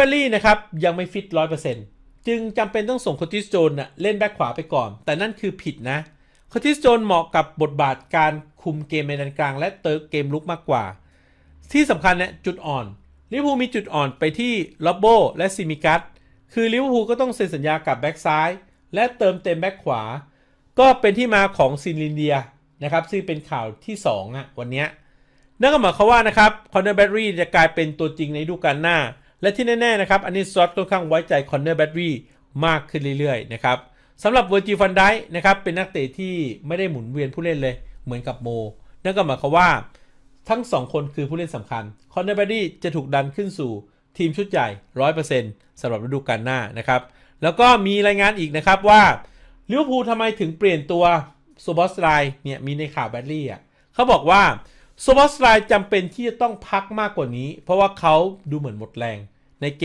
เบลลี่นะครับยังไม่ฟิตร้อยเปอร์เซ็นต์จึงจำเป็นต้องส่งคอติสโจนน่ะเล่นแบ็คขวาไปก่อน แต่นั่นคือผิดนะคอติสโจนเหมาะกับบทบาทการคุมเกมในด้านกลาง และเติร์กเกมลุกมากกว่า ที่สำคัญเนี่ยจุดอ่อนลิเวอร์พูลมีจุดอ่อนไปที่ล็อบโบและซิมิกัสคือลิเวอร์พูลก็ต้องเซ็นสัญญากับแบ็กซ้าย และเติมเต็มแบ็กขวา ก็เป็นที่มาของซินลินเดียนะครับซึ่งเป็นข่าวที่2อะวันนี้นั่นก็หมายความว่านะครับคอนเนอร์แบตรีจะกลายเป็นตัวจริงในฤดูกาลหน้า และที่แน่ๆนะครับอันนี้ซอตค่อนข้างไว้ใจคอนเนอร์แบตรีมากขึ้นเรื่อยๆนะครับสำหรับเวอร์จิฟันไดนะครับเป็นนักเตะที่ไม่ได้หมุนเวียนผู้เล่นเลยเหมือนกับโม นั่นก็หมายความว่าทั้ง 2 คนคือผู้เล่นสำคัญคอนเนอร์แบดดี้จะถูกดันขึ้นสู่ทีมชุดใหญ่ 100%สำหรับฤดูกาลหน้านะครับแล้วก็มีรายงานอีกนะครับว่าลิเวอร์พูลทำไมถึงเปลี่ยนตัวโซบอสไลเนี่ยมีในข่าวแบดลี่อะเขาบอกว่า โซบอสไลจำเป็นที่จะต้องพักมากกว่านี้ เพราะว่าเขาดูเหมือนหมดแรงในเกม